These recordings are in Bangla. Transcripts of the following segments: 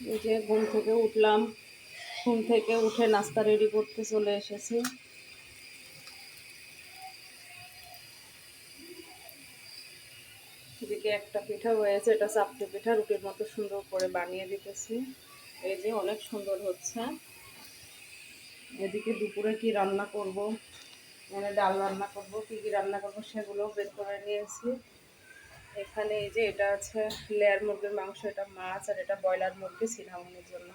এই যে ঘুম থেকে উঠলাম। ঘুম থেকে উঠে নাস্তা রেডি করতে চলে এসেছি। এদিকে একটা পিঠা হয়েছে, এটা চাপটি পিঠা রুটির মতো সুন্দর করে বানিয়ে দিতেছি। এই যে অনেক সুন্দর হচ্ছে। এদিকে দুপুরে কি রান্না করব? মানে ডাল রান্না করব, কি কি রান্না করব সেগুলো বের করে নিয়েছি। এখানে এই যে এটা আছে লেয়ার মুরগির মাংস, এটা মাছ আর এটা ব্রয়লার মুরগি সিনামনির জন্য।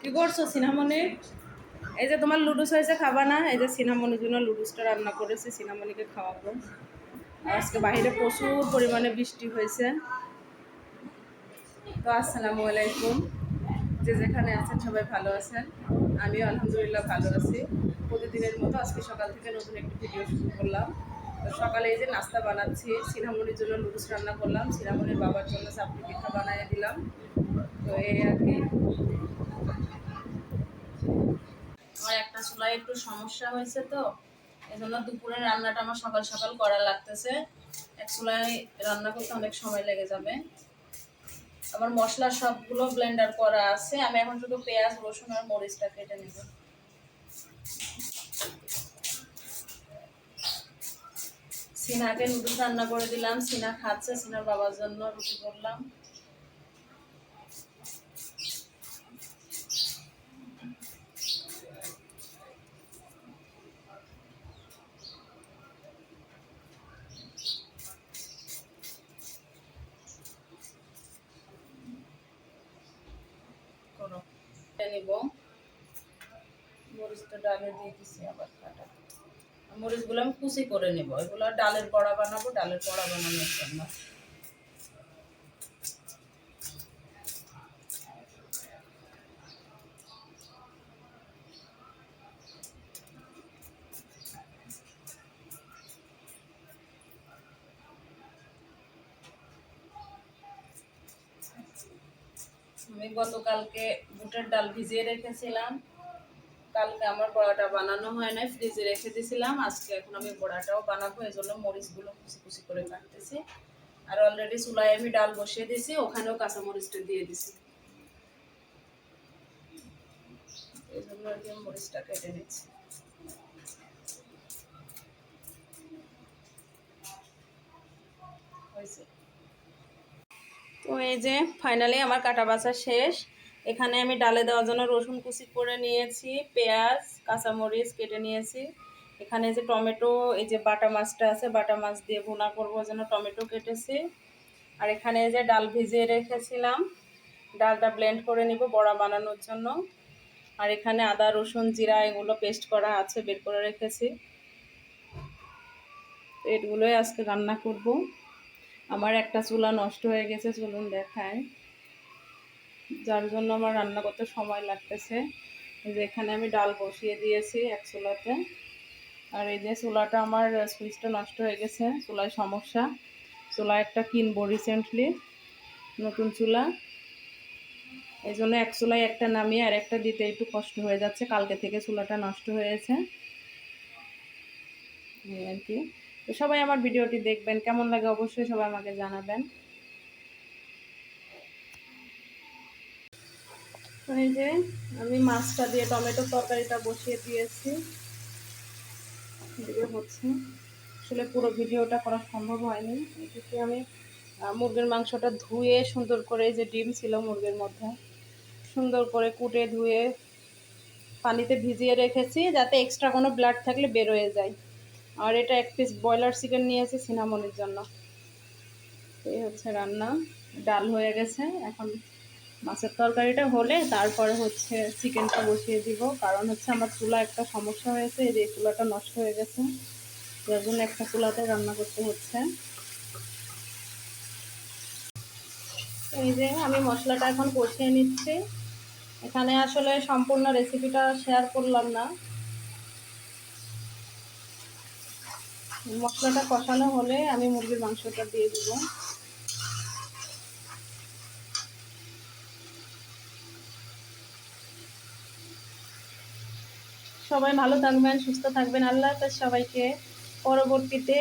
কি করছ সিনামনি? এই যে তোমার লুডুস হয়েছে, খাবা না? এই যে সিনামনির জন্য লুডুসটা রান্না করেছি, সিনামনিকে খাওয়াবো। আজকে বাইরে প্রচুর পরিমাণে বৃষ্টি হয়েছে। তো আসসালামু আলাইকুম। যে যেখানে আছেন সবাই ভালো আছেন। আমিও আলহামদুলিল্লাহ ভালো আছি। প্রতিদিনের মতো আজকে সকাল থেকে নতুন একটি ভিডিও শুরু করলাম। তো সকালে এই যে নাস্তা বানাচ্ছি, সিনামনির জন্য লুডুস রান্না করলাম, সিনামনির বাবার জন্য চাপড়ি পিঠা বানিয়ে দিলাম। তো এই আর কি। আমার একটা চুলায় একটু সমস্যা হয়েছে তো এই জন্য দুপুরের রান্নাটা আমার সকাল সকাল করা লাগতেছে। এক চুলায় রান্না করতে অনেক সময় লেগে যাবে। আমার মশলা সবগুলো ব্লেন্ডার করা আছে, আমি এখন শুধু পেঁয়াজ, রসুন আর মরিচটা কেটে নেব। সিনাকে নুডলস রান্না করে দিলাম। সিনা খাচ্ছে, সিনার বাবার জন্য রুটি করলাম। নিব। মরিচটা ডালে দিয়ে দিছি আবার কাটা। মরিচগুলো আমি কুচি করে নেব। এগুলো ডালের বড়া বানাবো, ডালের বড়া বানানোর জন্য। আমি গতকালকে বুটের ডাল ভিজিয়ে রেখেছিলাম। কালকে আমার বড়াটা বানানো হয় না ফ্রিজে রেখে দিয়েছিলাম আজকে এখন আমি বড়াটাও বানাবো এই জন্য মরিচগুলো কুচি কুচি করে কাটতেছি। আর অলরেডি চুলায় আমি ডাল বসিয়ে দিয়েছি ওখানেও কাঁচা মরিচটা দিয়ে দিছি। এই জন্য আর কি মরিচটা কেটে নিচ্ছি। তো এই যে ফাইনালি আমার কাটা বাছা শেষ। এখানে আমি ডালে দেওয়ার জন্য রসুন কুচি করে নিয়েছি, পেঁয়াজ, কাঁচামরিচ কেটে নিয়েছি। এখানে যে টমেটো, এই যে বাটা মাছটা আছে, বাটা মাছ দিয়ে ভুনা করব জন্য টমেটো কেটেছি। আর এখানে যে ডাল ভিজিয়ে রেখেছিলাম, ডালটা ব্লেন্ড করে নিব বড়া বানানোর জন্য। আর এখানে আদা, রসুন, জিরা এগুলো পেস্ট করা আছে, বের করে রেখেছি। এগুলোই আজকে রান্না করব। আমার একটা চুলা নষ্ট হয়ে গেছে, চলুন দেখায় যার জন্য আমার রান্না করতে সময় লাগতেছে। এই যে এখানে আমি ডাল বসিয়ে দিয়েছি এক চুলাতে। আর এই যে চুলাটা আমার সুইচটা নষ্ট হয়ে গেছে, চুলায় সমস্যা। চুলা একটা কিনবো রিসেন্টলি নতুন চুলা। এই জন্য এক চুলায় একটা নামিয়ে আর একটা দিতে একটু কষ্ট হয়ে যাচ্ছে। কালকে থেকে চুলাটা নষ্ট হয়েছে। আর কি। তো সবাই আমার ভিডিওটি দেখবেন, কেমন লাগে অবশ্যই সবাই আমাকে জানাবেন। তো এই যে আমি মাছটা দিয়ে টমেটোর তরকারিটা বসিয়ে দিয়েছি। এদিকে হচ্ছে, আসলে পুরো ভিডিওটা করা সম্ভব হয়নি। এদিকে আমি মুরগির মাংসটা ধুয়ে সুন্দর করে যে ডিম ছিল মুরগির মধ্যে, সুন্দর করে কুটে ধুয়ে পানিতে ভিজিয়ে রেখেছি যাতে এক্সট্রা কোনো ব্লাড থাকলে বের হয়ে যায়। আর এটা এক পিস ব্রয়লার চিকেন নিয়েছি সিনামনির জন্য। এই হচ্ছে রান্না, ডাল হয়ে গেছে। এখন মাছের তরকারিটা হলে তারপরে হচ্ছে চিকেনটা বসিয়ে দিব। কারণ হচ্ছে আমার চুলা একটা সমস্যা হয়েছে, এই যে চুলাটা নষ্ট হয়ে গেছে, যার জন্য একটা চুলাতে রান্না করতে হচ্ছে। এই যে আমি মশলাটা এখন কষিয়ে নিচ্ছি। এখানে আসলে সম্পূর্ণ রেসিপিটা শেয়ার করলাম না। মশলাটা কষানো হলে আমি মুরগির মাংসটা দিয়ে দিব। সবাই ভালো থাকবেন সুস্থ থাকবেন। আল্লাহ তার সবাইকে। পরবর্তীতে